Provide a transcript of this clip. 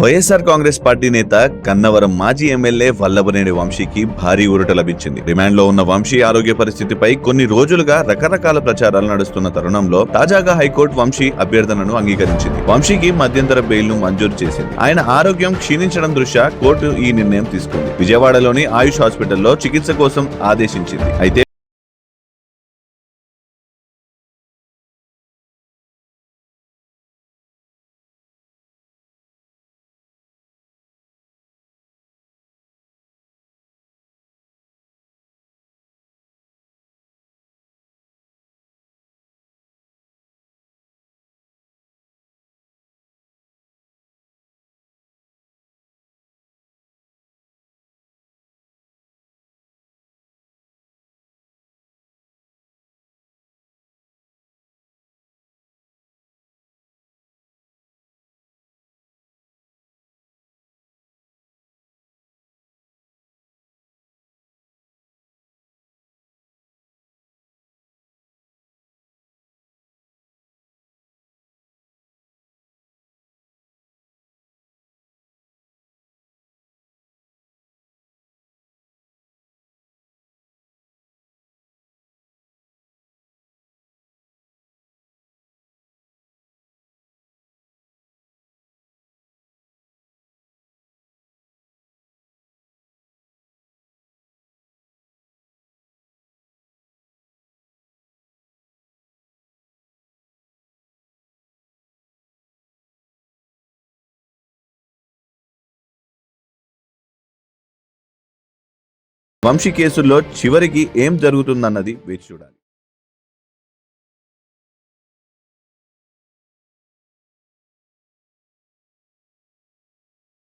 YSR Congress party నేత కన్నవరం మాజీ MLA Vallabhaneni వంశీకి భారీ ఊరట లభించింది. రిమాండ్లో ఉన్న వంశీ ఆరోగ్య పరిస్థితిపై కొన్ని రోజులుగా రకరకాల ప్రచారాలు నడుస్తున్న తరుణంలో తాజాగా హైకోర్టు వంశీ అభ్యర్థనను అంగీకరించింది. వంశీకి మధ్యంతర బెయిల్ను మంజూరు చేసింది. ఆయన ఆరోగ్యం క్షీణించడం దృష్ట్యా కోర్టు ఈ నిర్ణయం తీసుకుంది. విజయవాడలోని ఆయుష్ హాస్పిటల్లో చికిత్స కోసం ఆదేశించింది. అయితే వంశీ కేసుల్లో చివరికి ఏం జరుగుతుందన్నది వేచి చూడాలి.